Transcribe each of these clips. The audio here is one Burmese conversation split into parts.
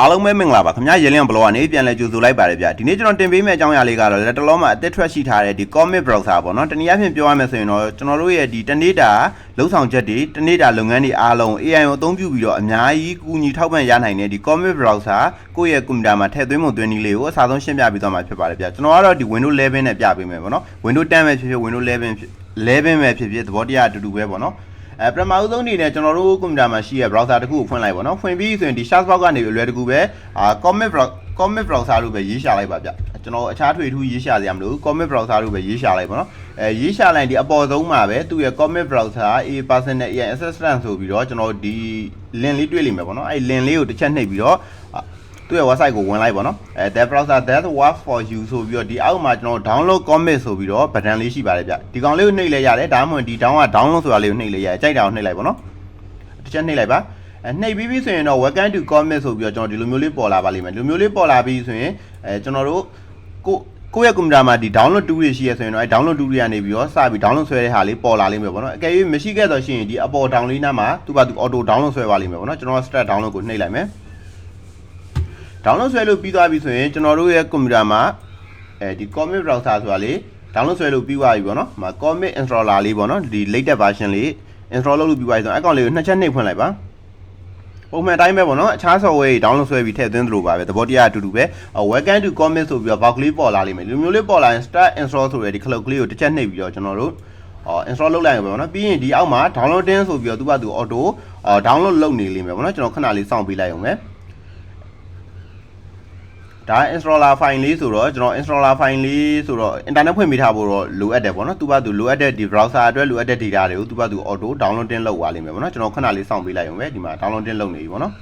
အားလုံးပဲမင်္ဂလာပါခင်ဗျာရေလင်းဘလော့ကနေပြန်လဲကြိုဆိုလိုက်ပါတယ်ဗျဒီနေ့ကျွန်တော်တင်ပေးမယ့်အကြောင်းအရာလေးကတော့လက်တလုံးမှာအသစ်ထွက်ရှိထားတဲ့ဒီ comic browser ပေါ့နော်တနည်းအားဖြင့်ပြောရမယ်ဆိုရင်တော့ကျွန်တော်တို့ရဲ့ဒီတနေ့တာလှုပ်ဆောင်ချက်တွေတနေ့တာလုပ်ငန်းတွေအားလုံး AI ကိုအသုံးပြုပြီးတော့အများကြီးကူညီထောက်ပံ့ရနိုင်တဲ့ဒီ comic browser ကိုယ့်ရဲ့ကွန်ပျူတာမှာထည့်သွင်းမှုသွင်းနည်းလေးကိုအစားဆုံးရှင်းပြပေးသွားမှာဖြစ်ပါတယ်ဗျကျွန်တော်ကတော့ဒီ Windows 11နဲ့ပြပေးမယ်ပေါ့နော် Windows 10ပဲဖြစ်ဖြစ် Windows 11ဖြစ်11ပဲဖြစ်ဖြစ်သဘောတရားအတူတူပဲပေါ့နော် အဲပထမဦးဆုံးအနေနဲ့ကျွန်တော်တို့ကွန်ပျူတာမှာရှိတဲ့ browser တစ်ခုကိုဖွင့်လိုက်ပါတော့ဖွင့်ပြီးဆိုရင်ဒီ search box ကနေအလွယ်တကူပဲအာ comic browser comic browser လို့ပဲရေးရှာလိုက်ပါဗျကျွန်တော်အခြားထွေထူးရေးရှာစရာမလိုဘူး comic browser လို့ပဲရေးရှာလိုက်ပါတော့အဲရေးရှာလိုက်ဒီအပေါ်ဆုံးမှာပဲသူ့ရဲ့ comic browser a personal AI assistant ဆိုပြီးတော့ကျွန်တော်ဒီ link လေးတွေ့လိမ့်မယ်ပေါ့နော်အဲ link လေးကိုတစ်ချက်နှိပ်ပြီးတော့ သူ့ရဲ့ website ကိုဝင်လိုက်ပါတော့အဲ that browser that work for you ဆိုပြီးတော့ဒီအောက်မှာကျွန်တော် download comic ဆိုပြီးတော့ button လေးရှိပါတယ်ဗျဒီကောင်လေးကိုနှိပ်လဲရတယ်ဒါမှမဟုတ်ဒီ down က download ဆိုတာလေးကိုနှိပ်လဲရတယ်ကြိုက်တာကိုနှိပ်လိုက်ပါတော့တစ်ချက်နှိပ်လိုက်ပါအဲနှိပ်ပြီးပြီဆိုရင်တော့ welcome to comic ဆိုပြီးတော့ကျွန်တော်ဒီလိုမျိုးလေးပေါ်လာပါလိမ့်မယ်ဒီလိုမျိုးလေးပေါ်လာပြီးဆိုရင်အဲကျွန်တော်တို့ကိုကိုယ့်ရဲ့ကွန်ပျူတာမှာဒီ download tool တွေရှိရဆိုရင်တော့အဲ download tool တွေကနေပြီးတော့စပြီး download ဆွဲတဲ့ဟာလေးပေါ်လာလိမ့်မယ်ပေါ့နော်အကယ်၍မရှိခဲ့တော့ရှိရင်ဒီအပေါ် down လေးနားမှာသူ့ဘာသူ auto download ဆွဲပါလိမ့်မယ်ပေါ့နော်ကျွန်တော် start download ကိုနှိပ်လိုက်မယ် download ဆွဲလို့ပြီးသွားပြီဆိုရင်ကျွန်တော်တို့ရဲ့ကွန်ပျူတာမှာအဲဒီ comic browser ဆိုတာလေး download ဆွဲလို့ပြီးသွားပြီပေါ့နော်။မှာ comic installer လေးပေါ့နော်ဒီ latest version လေး install လုပ်လို့ပြီးသွားပြီဆိုတော့အကောင့်လေးကိုနှစ်ချက်နှိပ်ဖွင့်လိုက်ပါ။ပုံမှန်အတိုင်းပဲပေါ့နော်အခြား software တွေ download ဆွဲပြီးထည့်သွင်းသလိုပါပဲသဘောတရားအတူတူပဲ welcome to comic ဆိုပြီးတော့ box လေးပေါ်လာလိမ့်မယ်ဒီလိုမျိုးလေးပေါ်လာရင် start install ဆိုတဲ့ဒီ cloud ကလေးကိုတစ်ချက်နှိပ်ပြီးတော့ကျွန်တော်တို့အော် install လုပ်လိုက်ရပါမယ်နော်ပြီးရင်ဒီအောက်မှာ downloading ဆိုပြီးတော့သူကသူ auto download လုပ်နေလိမ့်မယ်ပေါ့နော်ကျွန်တော်ခဏလေးစောင့်ပေးလိုက်အောင်မယ် ဒါ installer file လေးဆိုတော့ကျွန်တော် installer file လေးဆိုတော့ internet ဖွင့်ပေးထားဖို့တော့လိုအပ်တယ်ပေါ့နော်သူကသူလိုအပ်တဲ့ဒီ browser အတွက်လိုအပ်တဲ့ data တွေကိုသူကသူ auto downloading လုပ်သွားလိမ့်မယ်ပေါ့နော်ကျွန်တော်ခဏလေးစောင့်ပေးလိုက်အောင်ပဲဒီမှာ downloading လုပ်နေပြီပေါ့နော်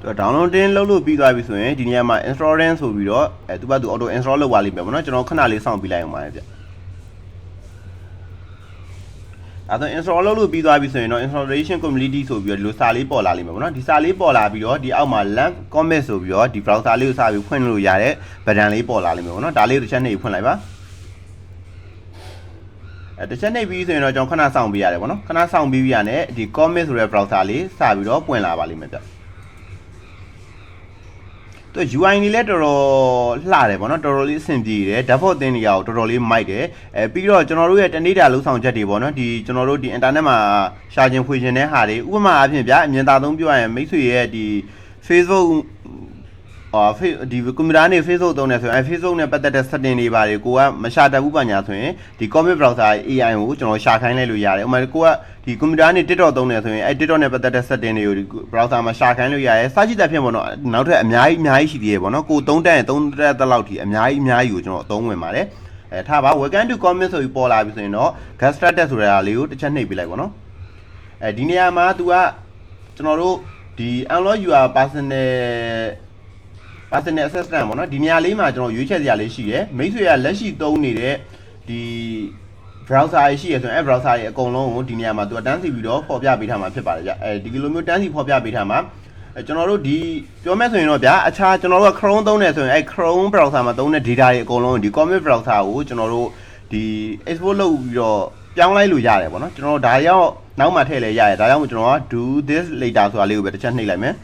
သူက downloading လုပ်လို့ပြီးသွားပြီဆိုရင်ဒီနေရာမှာ installing ဆိုပြီးတော့အဲသူကသူ auto install လုပ်သွားလိမ့်မယ်ပေါ့နော်ကျွန်တော်ခဏလေးစောင့်ပြီးလိုက်အောင်ပါဗျအဲဒါ install လုပ်လို့ပြီးသွားပြီဆိုရင်တော့ installation complete ဆိုပြီးတော့ဒီလိုစာလေးပေါ်လာလိမ့်မယ်ပေါ့နော်ဒီစာလေးပေါ်လာပြီးတော့ဒီအောက်မှာ lamp comment ဆိုပြီးတော့ဒီ browser လေးကိုစပြီးဖွင့်လို့ရတဲ့ button လေးပေါ်လာလိမ့်မယ်ပေါ့နော်ဒါလေးကိုတစ်ချက်နှိပ်ဖွင့်လိုက်ပါအဲတစ်ချက်နှိပ်ပြီးဆိုရင်တော့ကျွန်တော်ခဏစောင့်ပေးရတယ်ပေါ့နော်ခဏစောင့်ပြီးပြရတယ်ဒီ comment ဆိုတဲ့ browser လေးစပြီးတော့ပွင့်လာပါလိမ့်မယ်ဗျ သူ UI နေလဲတော်တော်လှတယ်ဗောနော်တော်တော်လေးအဆင်ပြေတယ် default သင်နေရအောင်တော်တော်လေးမိုက်တယ်အဲပြီးတော့ကျွန်တော်တို့ရဲ့တနေ့တာလှုပ်ဆောင်ချက်တွေဗောနော်ဒီကျွန်တော်တို့ဒီ internet မှာရှာခြင်းဖွေခြင်းတဲ့ဟာတွေဥပမာအဖြစ်ဗျာအမြင်သာဆုံးပြောရရင်မိတ်ဆွေရဲ့ဒီ Facebook အော်ဖေဒီကွန်ပျူတာနဲ့ Facebook သုံးနေဆိုရင်အဲ Facebook နဲ့ပတ်သက်တဲ့ setting တွေပါတယ်ကိုကမရှာတတ်ဘူးပါညာဆိုရင်ဒီ comic browser AI ကိုကျွန်တော်ရှာခိုင်းလိုက်လို့ရတယ်ဥပမာကိုကဒီကွန်ပျူတာနဲ့ TikTok သုံးနေဆိုရင်အဲ TikTok နဲ့ပတ်သက်တဲ့ setting တွေကိုဒီ browser မှာရှာခိုင်းလို့ရတယ်စာကြည့်တဲ့ဖြစ်ပေါ့နော်နောက်ထပ်အများကြီးအများကြီးရှိသေးတယ်ပေါ့နော်ကိုသုံးတက်ရင်သုံးတက်တဲ့လောက်ထိအများကြီးအများကြီးကိုကျွန်တော်အသုံးဝင်ပါတယ်အဲထားပါ welcome to comic ဆိုပြီးပေါ်လာပြီဆိုရင်တော့ get started ဆိုတဲ့အရာလေးကိုတစ်ချက်နှိပ်ပေးလိုက်ပေါ့နော်အဲဒီနေရာမှာ तू ကကျွန်တော်တို့ဒီ unlock your personal personal assistant ပေါ့နော်ဒီနေရာလေးမှာကျွန်တော်ရွေးချယ်စရာလေးရှိတယ်မိတ်ဆွေကလက်ရှိသုံးနေတဲ့ဒီ browser ရရှိရဆိုရင်အဲ browser ရဲ့အကုန်လုံးကိုဒီနေရာမှာသူကတန်းစီပြီးတော့ဖော်ပြပေးထားမှာဖြစ်ပါတယ်ဗျအဲဒီလိုမျိုးတန်းစီဖော်ပြပေးထားမှာအဲကျွန်တော်တို့ဒီပြောမဲ့ဆိုရင်တော့ဗျာအခြားကျွန်တော်တို့က Chrome သုံးနေဆိုရင်အဲ Chrome browser မှာသုံးတဲ့ data တွေအကုန်လုံးဒီ Comic browser ကိုကျွန်တော်တို့ဒီ export လုပ်ပြီးတော့ပြောင်းလိုက်လို့ရတယ်ပေါ့နော်ကျွန်တော်တို့ဒါရောက်နောက်မှထည့်လဲရတယ်ဒါကြောင့်ကျွန်တော်က do this later ဆိုတာလေးကိုပဲတစ်ချက်နှိပ်လိုက်မယ်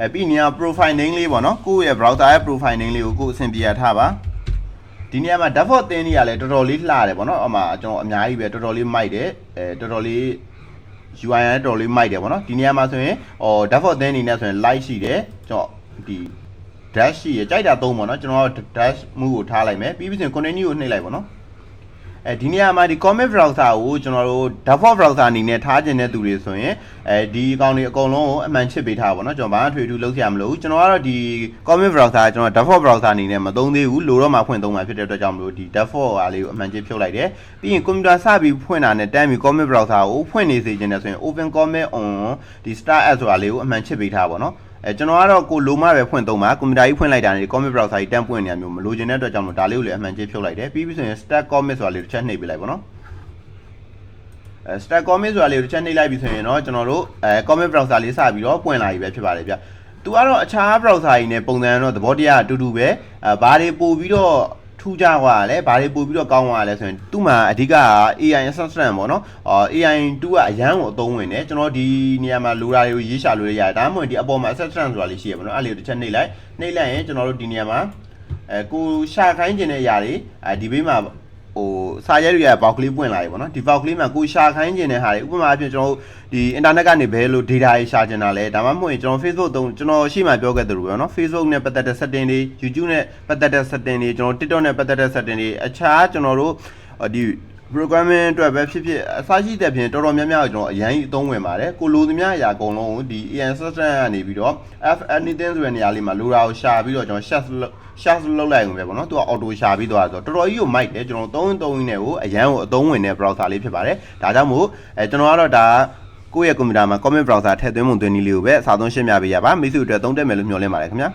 အဲပြီးနေရာ profile name လေးပေါ့နော်ကိုယ့်ရဲ့ browser ရဲ့ profile name လေးကိုကိုယ်အဆင်ပြေရထားပါဒီနေရာမှာ default သင်းနေရလဲတော်တော်လေးလှတယ်ပေါ့နော်အမှကျွန်တော်အများကြီးပဲတော်တော်လေးမိုက်တယ်အဲတော်တော်လေး UI နဲ့တော်တော်လေးမိုက်တယ်ပေါ့နော်ဒီနေရာမှာဆိုရင်ဟော default သင်းနေနဲ့ဆိုရင် light ရှိတယ်ကျွန်တော်ဒီ dash ရှိရကြိုက်တာသုံးပေါ့နော်ကျွန်တော် dash move ကိုထားလိုက်မယ်ပြီးပြီးဆိုရင် continue ကိုနှိပ်လိုက်ပေါ့နော် အဲဒီနေရာမှာဒီ comic browser ကိုကျွန်တော်တို့ default browser အနေနဲ့ထားခြင်းတဲ့သူတွေဆိုရင်အဲဒီအကောင့်တွေအကုန်လုံးကိုအမှန်ချစ်ပေးထားပါတော့ကျွန်တော်ဘာမှထွေထူးလုပ်စရာမလိုဘူးကျွန်တော်ကတော့ဒီ comic browser ကကျွန်တော် default browser အနေနဲ့မသုံးသေးဘူးလိုတော့မှဖွင့်သုံးမှာဖြစ်တဲ့အတွက်ကြောင့်မလို့ဒီ default ဟာလေးကိုအမှန်ချစ်ဖြုတ်လိုက်တယ်ပြီးရင် computer စပြီးဖွင့်တာနဲ့တန်းပြီး comic browser ကိုဖွင့်နေစေခြင်းနဲ့ဆိုရင် open comic on ဒီ start app ဆိုတာလေးကိုအမှန်ချစ်ပေးထားပါတော့ အဲကျွန်တော်ကတော့ကိုလိုမှပဲဖွင့်သုံးပါကွန်ပျူတာကြီးဖွင့်လိုက်တာနဲ့ comic browser ကြီးတန်းပွင့်နေရမျိုးမလိုချင်တဲ့အတွက်ကြောင့်မလို့ဒါလေးကိုလည်းအမှန်ချင်းဖြုတ်လိုက်တယ်ပြီးပြီဆိုရင် start comic ဆိုတာလေးတစ်ချက်နှိပ်ပေးလိုက်ပါတော့အဲ start comic ဆိုတာလေးကိုတစ်ချက်နှိပ်လိုက်ပြီဆိုရင်တော့ကျွန်တော်တို့အဲ comic browser လေးစပြီးတော့ပွင့်လာပြီပဲဖြစ်ပါတယ်ဗျသူကတော့အခြား browser ကြီးနဲ့ပုံစံတော့သဘောတရားအတူတူပဲအဲဘာတွေပို့ပြီးတော့ ထူးကြွားလဲဘာတွေပို့ပြီးတော့ကောင်းသွားလဲဆိုရင်သူ့မှာအဓိက AI assistant ပေါ့နော်အော် AI 2ကအရန်ကိုအသုံးဝင်တယ်ကျွန်တော်ဒီနေရာမှာလိုတာတွေကိုရေးရှာလို့ရတယ်ဒါမှမဟုတ်ဒီအပေါ်မှာ assistant ဆိုတာလေးရှိရပါတော့အဲ့လေးကိုတစ်ချက်နှိပ်လိုက်နှိပ်လိုက်ရင်ကျွန်တော်တို့ဒီနေရာမှာအဲကိုရှာခိုင်းခြင်းတဲ့အရာတွေအဲဒီဘေးမှာ ဟိုစာရိုက်တွေရဘောက်ကလေးပွင့်လာပြီပေါ့နော်ဒီဘောက်ကလေးမှာကိုရှာခိုင်းခြင်းတဲ့ဟာတွေဥပမာအဖြစ်ကျွန်တော်တို့ဒီ internet ကနေဘယ်လို data တွေရှာခြင်းတာလဲဒါမှမဟုတ်ရင်ကျွန်တော် Facebook သုံးကျွန်တော်ရှိမှပြောခဲ့သလိုပေါ့နော် Facebook နဲ့ပတ်သက်တဲ့ setting တွေ YouTube နဲ့ပတ်သက်တဲ့ setting တွေကျွန်တော် TikTok နဲ့ပတ်သက်တဲ့ setting တွေအခြားကျွန်တော်တို့ဒီ programming အတွက်ပဲဖြစ်ဖြစ်အစရှိတဲ့ဖြင့်တော်တော်များများကိုကျွန်တော်အရင်အသုံးဝင်ပါတယ်ကိုလိုသမျှအရာအကုန်လုံးကိုဒီ AI assistant ကနေပြီးတော့ F anything ဆိုတဲ့နေရာလေးမှာလိုတာကိုရှာပြီးတော့ကျွန်တော် share share လုပ်လိုက်အောင်ပဲပေါ့နော်သူက auto ရှာပြီးသွားဆိုတော့တော်တော်ကြီးကိုမိုက်တယ်ကျွန်တော်သုံးသုံးရင်းနဲ့ကိုအရန်ကိုအသုံးဝင်တဲ့ browser လေးဖြစ်ပါတယ်ဒါကြောင့်မို့အဲကျွန်တော်ကတော့ဒါကိုယ့်ရဲ့ကွန်ပျူတာမှာ comment browser ထည့်သွင်းမှုသွင်းနည်းလေးကိုပဲအစားဆုံးရှင်းပြပေးရပါမိတ်ဆွေတို့အတွက်သုံးတက်မယ်လို့မျှော်လင့်ပါတယ်ခင်ဗျာ